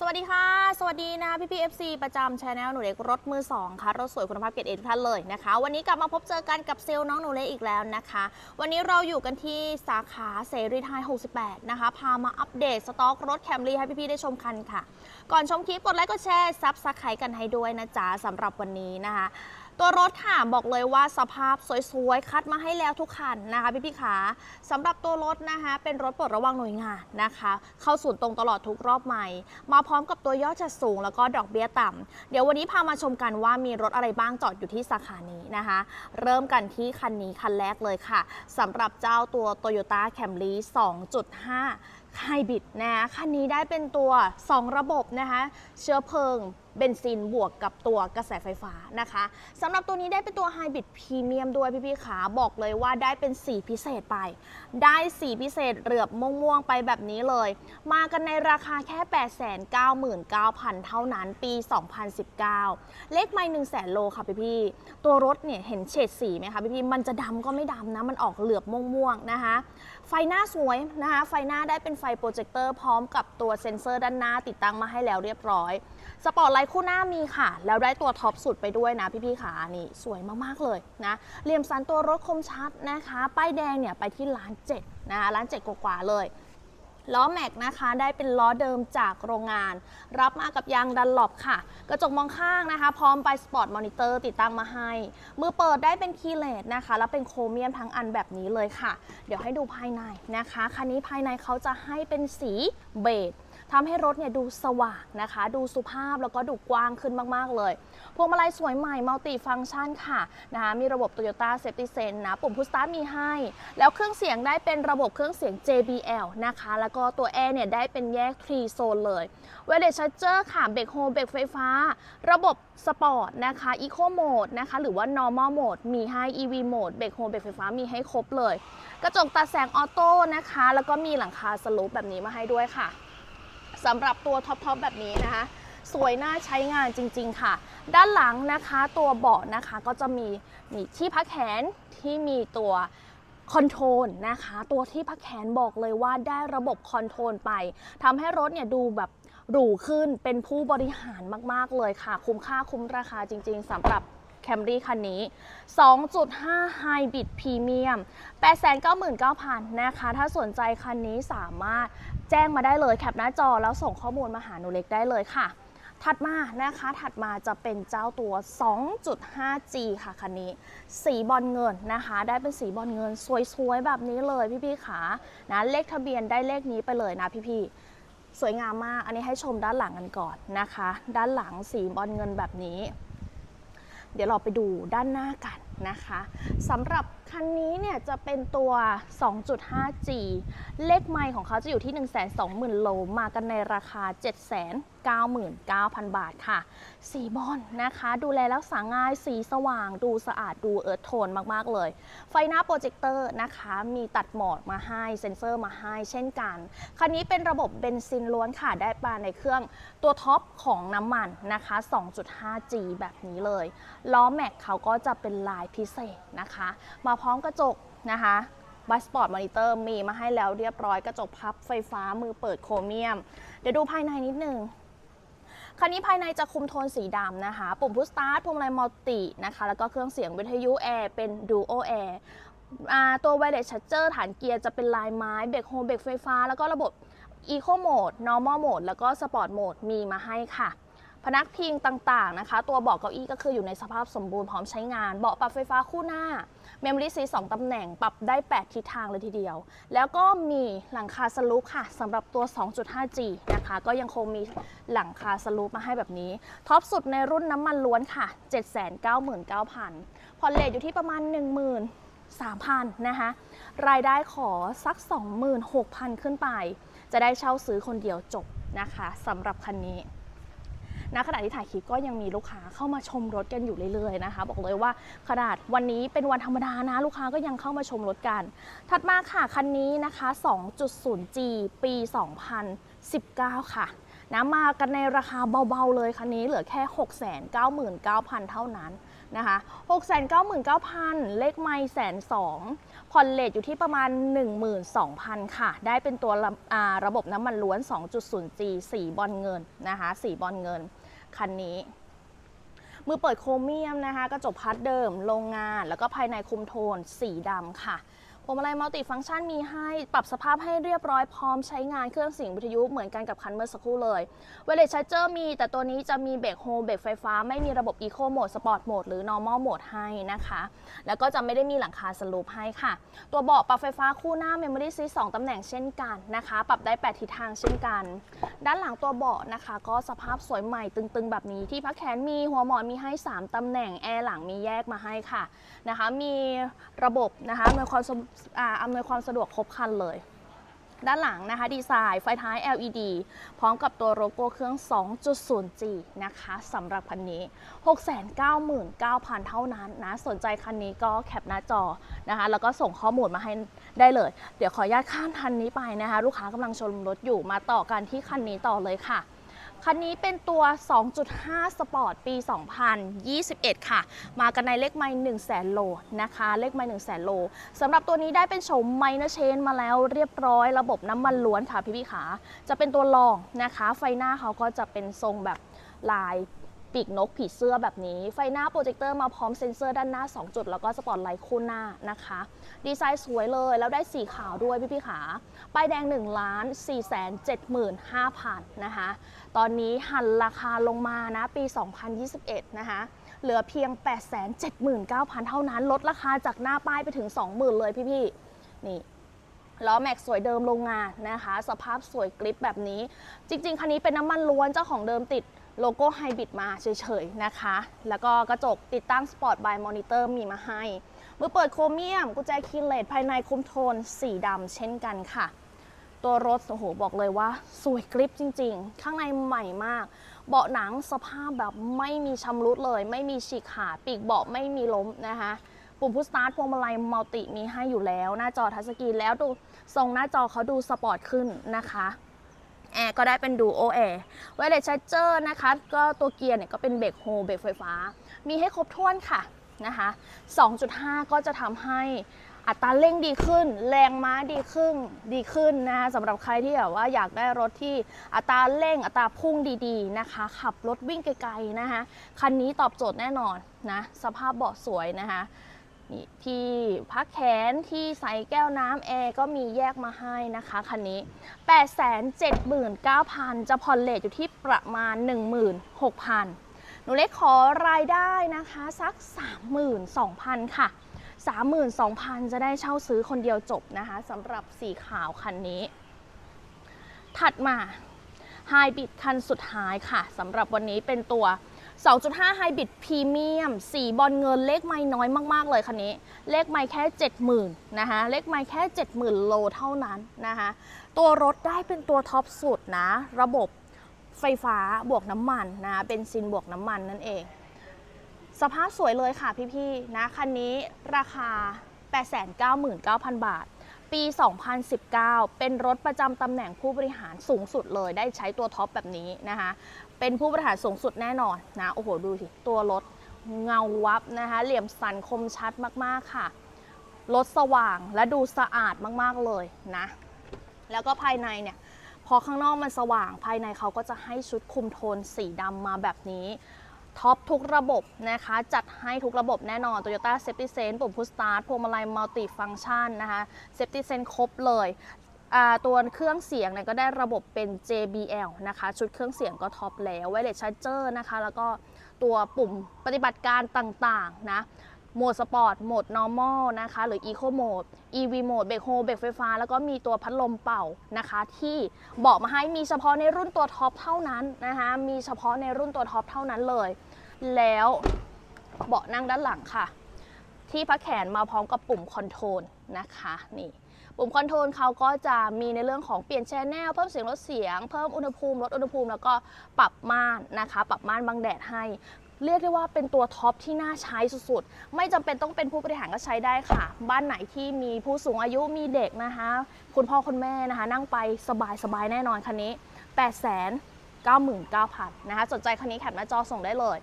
สวัสดีค่ะ สวัสดีนะพี่พีเอฟซีประจำชาแนลหนูเล็กรถมือ2ค่ะ รถสวยคุณภาพเกรดเอทุกท่านเลยนะคะ วันนี้กลับมาพบเจอกันกับเซลล์น้องหนูเล็กอีกแล้วนะคะ วันนี้เราอยู่กันที่สาขาเสรีไทย 68 นะคะ พามาอัปเดตสต็อกรถแคมรี่ให้พี่ๆได้ชมคันค่ะ ก่อนชมคลิปกดไลค์กดแชร์ซับสไครต์กันให้ด้วยนะจ๊ะสำหรับวันนี้นะคะ ตัวรถค่ะบอกเลยว่าสภาพสวยๆ คัดมาให้แล้วทุกคันนะคะพี่พี่ขาสำหรับตัวรถนะคะ เป็นรถปลดระวางหน่วยงานนะคะ เข้าศูนย์ตรงตลอดทุกรอบใหม่ มาพร้อมกับตัวยอดจัดสูงแล้วก็ดอกเบี้ยต่ำเดี๋ยววันนี้พามาชมกันว่ามีรถอะไรบ้างจอดอยู่ที่สาขานี้นะคะ เริ่มกันที่คันนี้คันแรกเลยค่ะสำหรับเจ้าตัว Toyota Camry 2.5 ไฮบริดนะคันนี้ได้เป็นตัว 2 ระบบนะคะเชื้อเพลิงเบนซินบวกกับตัวกระแสไฟฟ้านะคะสำหรับตัวนี้ได้เป็นตัวไฮบริดพรีเมียมด้วยพี่ๆขาบอกเลยว่าได้เป็นสีพิเศษไป ได้สีพิเศษเหลือบม่วงๆไปแบบนี้เลย มากันในราคาแค่ 899,000 เท่านั้นปี 2019 เลขไม่1 0 0 0 0แสนโลค่ะพี่ๆตัวรถเนี่ยเห็นเฉดสีไหมคะพี่ๆมันจะดำก็ไม่ดำนะมันออกเหลือบม่วงๆนะคะ ไฟหน้าสวยนะคะ ไฟหน้าได้เป็นไฟโปรเจคเตอร์พร้อมกับตัวเซ็นเซอร์ด้านหน้าติดตั้งมาให้แล้วเรียบร้อย สปอร์ตไลท์คู่หน้ามีค่ะ แล้วได้ตัวท็อปสุดไปด้วยนะพี่ๆขานี่สวยมากๆเลยนะเหลี่ยมสันตัวรถคมชัดนะคะ ป้ายแดงเนี่ยไปที่ล้านเจ็ดนะคะล้านเจ็ดกว่าๆเลย ล้อแม็กนะคะ ได้เป็นล้อเดิมจากโรงงาน รับมากับยางดันหลบค่ะ กระจกมองข้างนะคะ พร้อมไปสปอร์ตมอนิเตอร์ติดตั้งมาให้ มือเปิดได้เป็นคีย์เลสนะคะ แล้วเป็นโครเมียมทั้งอันแบบนี้เลยค่ะ เดี๋ยวให้ดูภายในนะคะ คันนี้ภายในเขาจะให้เป็นสีเบจ ทำให้รถเนี่ยดูสว่างนะคะ ดูสุภาพแล้วก็ดูกว้างขึ้นมากๆเลย พวงมาลัยสวยใหม่มัลติฟัง c t ชันค่ะนะคะมีระบบ Toyota Safety Sense นะ ปุ่มพุชสตาร์ทมีให้ แล้วเครื่องเสียงได้เป็นระบบเครื่องเสียง JBL นะคะ แล้วก็ตัวแอร์เนี่ยได้เป็นแยก3โซนเลยเวลเลชเจอร์ค่ะเบรกโฮเบรกไฟฟ้า ระบบสปอร์ตนะคะ Eco Mode นะคะหรือว่า Normal Mode มีให้ EV Mode เบรกโฮเบรกไฟฟ้ามีให้ครบเลย กระจกตัดแสงออโต้นะคะ แล้วก็มีหลังคาสลูปแบบนี้มาให้ด้วยค่ะ สำหรับตัวท็อปๆแบบนี้นะคะ สวยน่าใช้งานจริง ๆ ค่ะ ด้านหลังนะคะตัวเบาะนะคะก็จะมีนี่ที่พักแขนที่มีตัวคอนโทรลนะคะ ตัวที่พักแขนบอกเลยว่าได้ระบบคอนโทรลไปทำให้รถเนี่ยดูแบบหรูขึ้นเป็นผู้บริหารมาก ๆ เลยค่ะ คุ้มค่าคุ้มราคาจริง ๆสำหรับ แคมรี่คันนี้ 2.5 Hybrid Premium 899,000 นะคะ ถ้าสนใจคันนี้สามารถแจ้งมาได้เลยแคปหน้าจอแล้วส่งข้อมูลมาหาหนูเล็กได้เลยค่ะ ถัดมานะคะ ถัดมาจะเป็นเจ้าตัว 2.5G ค่ะคันนี้ สีบอลเงินนะคะ ได้เป็นสีบอลเงินสวยๆ แบบนี้เลยพี่ๆขานะเลขทะเบียนได้เลขนี้ไปเลยนะพี่ๆสวยงามมาก อันนี้ให้ชมด้านหลังกันก่อนนะคะ ด้านหลังสีบอลเงินแบบนี้ เดี๋ยวเราไปดูด้านหน้ากันนะคะสำหรับคันนี้เนี่ยจะเป็นตัว 2.5G เลขไมล์ของเขาจะอยู่ที่ 120,000 โล มากันในราคา 7 0 0 0 0 99,000 บาทค่ะ สีบอลนะคะ ดูแลรักษาง่ายสีสว่าง ดูสะอาดดูเอิร์ธโทนมาก ๆ เลย ไฟหน้าโปรเจคเตอร์นะคะ มีตัดหมอกมาให้ เซ็นเซอร์มาให้เช่นกัน คันนี้เป็นระบบเบนซินล้วนค่ะ ได้ปาในเครื่องตัวท็อปของน้ำมันนะคะ 2.5G แบบนี้เลย ล้อแม็กเขาก็จะเป็นลายพิเศษนะคะ มาพร้อมกระจกนะคะบัสปอร์ตมอนิเตอร์มีมาให้แล้วเรียบร้อยกระจกพับไฟฟ้ามือเปิดโครเมียม เดี๋ยวดูภายในนิดนึง คันนี้ภายในจะคุมโทนสีดำนะคะ ปุ่มพุชสตาร์ทพวงมาลัยมัลตินะคะ แล้วก็เครื่องเสียงวิทยุแอร์เป็นดูโอแอร์ตัวไวเลสชั r เจอร์ฐานเกียร์จะเป็นลายไม้ เบรกโฮเบรกไฟฟ้า แล้วก็ระบบ Eco Mode Normal Mode แล้วก็ Sport Mode มีมาให้ค่ะ พนักพิงต่างๆนะคะ ตัวเบาะเก้าอี้ก็คืออยู่ในสภาพสมบูรณ์พร้อมใช้งาน เบาะปรับไฟฟ้าคู่หน้า Memory Seat 2ตำแหน่งปรับได้ 8 ทิศทางเลยทีเดียว แล้วก็มีหลังคาสลูปค่ะสำหรับตัว 2.5G นะคะ ก็ยังคงมีหลังคาสลูปมาให้แบบนี้ ท็อปสุดในรุ่นน้ำมันล้วนค่ะ 799,000ผ่อนเลทอยู่ที่ประมาณ13,000นะคะ รายได้ขอสัก 26,000 ขึ้นไป จะได้เช่าซื้อคนเดียวจบนะคะสำหรับคันนี้ ณขณะที่ถ่ายคลิปก็ยังมีลูกค้าเข้ามาชมรถกันอยู่เรื่อยๆนะคะ บอกเลยว่าขนาดวันนี้เป็นวันธรรมดานะลูกค้าก็ยังเข้ามาชมรถกัน ถัดมาค่ะคันนี้นะคะ 2.0G ปี 2019 ค่ะ นะมากันในราคาเบาๆเลยคันนี้เหลือแค่ 699,000 เท่านั้นนะคะ699,000 เลขไมล์แสนสองผ่อนเลทอยู่ที่ประมาณ 12,000 ค่ะ ได้เป็นตัวระระบบน้ำมันล้วน 2.0G สีบอลเงินนะคะสีบอลเงิน คันนี้ มือเปิดโครเมียมนะคะกระจกพัดเดิม โรงงาน แล้วก็ภายในคุมโทนสีดำค่ะ พวงมาลัยมัลติฟังก์ชันมีให้ปรับสภาพให้เรียบร้อยพร้อมใช้งานเครื่องเสียงวิทยุเหมือนกันกับคันเมื่อสักครู่เลยเวล c ชาร์เจอร์มี แต่ตัวนี้จะมีเบรกโฮเบรกไฟฟ้า ไม่มีระบบ Eco Mode Sport Mode หรือ Normal Mode ให้นะคะ แล้วก็จะไม่ได้มีหลังคาสลูปให้ค่ะ ตัวเบาะปรับไฟฟ้าคู่หน้า Memory Seat 2ตำแหน่งเช่นกันนะคะ ปรับได้ 8 ทิศทางเช่นกัน ด้านหลังตัวเบาะนะคะ ก็สภาพสวยใหม่ตึงๆ แบบนี้ที่พักแขนมีหัวหมอนมีให้ 3ตำแหน่งแอร์หลังมีแยกมาให้ค่ะนะคะ มีระบบนะคะอำนความสะอำนวยความสะดวกครบครันเลย ด้านหลังนะคะ ดีไซน์ไฟท้าย LED พร้อมกับตัวโลโก้เครื่อง 2.0G นะคะสำหรับคันนี้ 699,000 เท่านั้นนะ สนใจคันนี้ก็แคปหน้าจอนะคะ แล้วก็ส่งข้อมูลมาให้ได้เลย เดี๋ยวขออนุญาตข้ามคันนี้ไปนะคะ ลูกค้ากำลังชมรถอยู่มาต่อกันที่คันนี้ต่อเลยค่ะ คันนี้เป็นตัว 2.5 สปอร์ตปี 2021 ค่ะ มากันในเลขไมล์1 0 0 0 0แสนโลนะคะ เลขไมล์1 0 0 0 0แสนโลสำหรับตัวนี้ได้เป็นโฉมไมเนอร์เชนมาแล้วเรียบร้อยระบบน้ำมันล้วนค่ะพี่พี่ขา จะเป็นตัวรองนะคะ ไฟหน้าเขาก็จะเป็นทรงแบบลาย ปีกนกผีเสื้อแบบนี้ ไฟหน้าโปรเจคเตอร์มาพร้อมเซ็นเซอร์ด้านหน้า 2 จุด แล้วก็สปอตไลท์คู่หน้านะคะ ดีไซน์สวยเลยแล้วได้สีขาวด้วยพี่พี่ขาป้ายแดง1ล้าน4 7 5 0 0 0นะคะ ตอนนี้หันราคาลงมานะปี 2021 นะคะ เหลือเพียง 879,000 เท่านั้น ลดราคาจากหน้าป้ายไปถึง 20,000 เลยพี่ๆนี่ ล้อแม็กสวยเดิมโรงงานนะคะ สภาพสวยกริปแบบนี้ จริง ๆ คันนี้เป็นน้ำมันล้วนเจ้าของเดิมติดโลโก้ไฮบริดมาเฉยๆนะคะ แล้วก็กระจกติดตั้งสปอร์ตบายมอนิเตอร์มีมาให้ มือเปิดโครเมียม กุญแจคีเลสภายในคุมโทนสีดำเช่นกันค่ะ ตัวรถ โอ้โห บอกเลยว่า สวยกริปจริง ๆ ข้างในใหม่มาก เบาะหนังสภาพแบบไม่มีชำรุดเลย ไม่มีฉีกขาดปีกเบาะไม่มีล้มนะคะ ปุ่มพุชสตาร์ทพวงมาลัยมัลติมีให้อยู่แล้ว หน้าจอทัชสกรีนแล้วดูทรงหน้าจอเขาดูสปอร์ตขึ้นนะคะแอร์ก็ได้เป็นดูโอแอร์ไวเลสชาร์เจอร์นะคะ ก็ตัวเกียร์เนี่ยก็เป็นเบรกโฮเบรกไฟฟ้า มีให้ครบถ้วนค่ะนะคะ 2.5 ก็จะทำให้อัตราเร่งดีขึ้น แรงม้าดีขึ้นดีขึ้นนะคะสำหรับใครที่แบบว่าอยากได้รถที่อัตราเร่งอัตราพุ่งดีๆนะคะ ขับรถวิ่งไกลๆนะคะ คันนี้ตอบโจทย์แน่นอนนะ สภาพเบาะสวยนะคะ นี่ที่พักแขนที่ใส่แก้วน้ำแอร์ก็มีแยกมาให้นะคะคันนี้ 879,000 จะผ่อนเลทอยู่ที่ประมาณ 16,000 หนูเล็กขอรายได้นะคะสัก 32,000 ค่ะ 32,000 จะได้เช่าซื้อคนเดียวจบนะคะสำหรับสีขาวคันนี้ ถัดมาไฮบริดคันสุดท้ายค่ะสำหรับวันนี้เป็นตัว 2.5ไฮบริดพรีเมียมสีบอลเงินเลขไม่น้อยมาก ๆ เลยคันนี้ เลขไม่แค่ 70,000นะคะเลขไม่แค่ 70,000 โลเท่านั้นนะคะตัวรถได้เป็นตัวท็อปสุดนะ ระบบไฟฟ้าบวกน้ำมันนะเบนซินบวกน้ำมันนั่นเอง สภาพสวยเลยค่ะพี่ ๆ นะ คันนี้ราคา 899,000 บาท ปี 2019 เป็นรถประจำตำแหน่งผู้บริหารสูงสุดเลย ได้ใช้ตัวท็อปแบบนี้นะคะ เป็นผู้บริหารสูงสุดแน่นอนนะ โอ้โห ดูสิ ตัวรถเงาวับนะคะ เหลี่ยมสันคมชัดมากๆค่ะ รถสว่างและดูสะอาดมากๆเลยนะ แล้วก็ภายในเนี่ย พอข้างนอกมันสว่าง ภายในเขาก็จะให้ชุดคุมโทนสีดำมาแบบนี้ท็อปทุกระบบนะคะ จัดให้ทุกระบบแน่นอน Toyota Safety Sense ปุ่มพุชสตาร์ทพวงมาลัยมัลติฟัง c t ชันนะคะ Safety Sense ครบเลย ตัวเครื่องเสียงเนี่ยก็ได้ระบบเป็น JBL นะคะ ชุดเครื่องเสียงก็ท็อปแล้วไวเลสชาร์เจอร์นะคะ แล้วก็ตัวปุ่มปฏิบัติการต่างๆนะโหมดสปอร์ตโหมด normal นะคะ หรือ eco mode EV mode เบรกโฮเบรกไฟฟ้า แล้วก็มีตัวพัดลมเป่านะคะ ที่บอกมาให้มีเฉพาะในรุ่นตัวท็อปเท่านั้นนะคะ มีเฉพาะในรุ่นตัวท็อปเท่านั้นเลย แล้วเบาะนั่งด้านหลังค่ะ ที่พักแขนมาพร้อมกับปุ่มคอนโทรลนะคะ นี่ ปุ่มคอนโทรลเขาก็จะมีในเรื่องของเปลี่ยนแชนแนลเพิ่มเสียงลดเสียง เพิ่มอุณหภูมิลดอุณหภูมิแล้วก็ปรับม่านนะคะ ปรับม่านบังแดดให้เรียกได้ว่าเป็นตัวท็อปที่น่าใช้สุดๆ ไม่จำเป็นต้องเป็นผู้บริหารก็ใช้ได้ค่ะ บ้านไหนที่มีผู้สูงอายุมีเด็กนะคะ คุณพ่อคุณแม่นะคะ นั่งไปสบายๆ แน่นอนคันนี้ 8 9 9 0 0 0นะคะ สนใจคันนี้แคปหน้าจอส่งได้เลย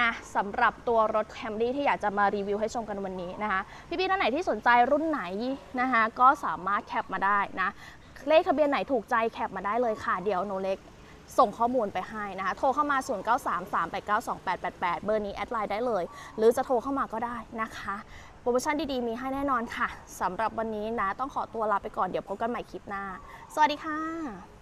นะสำหรับตัวรถแคมรี่ที่อยากจะมารีวิวให้ชมกันวันนี้นะคะ พี่ๆท่านไหนที่สนใจรุ่นไหนนะคะก็สามารถแคปมาได้นะ เลขทะเบียนไหนถูกใจแคปมาได้เลยค่ะ เดี๋ยวโนเล็กส่งข้อมูลไปให้นะคะ โทรเข้ามา 0933892888 เบอร์นี้แอดไลน์ได้เลย หรือจะโทรเข้ามาก็ได้นะคะ โปรโมชั่นดีๆ มีให้แน่นอนค่ะสำหรับวันนี้นะ ต้องขอตัวลาไปก่อน เดี๋ยวพบกันใหม่คลิปหน้า สวัสดีค่ะ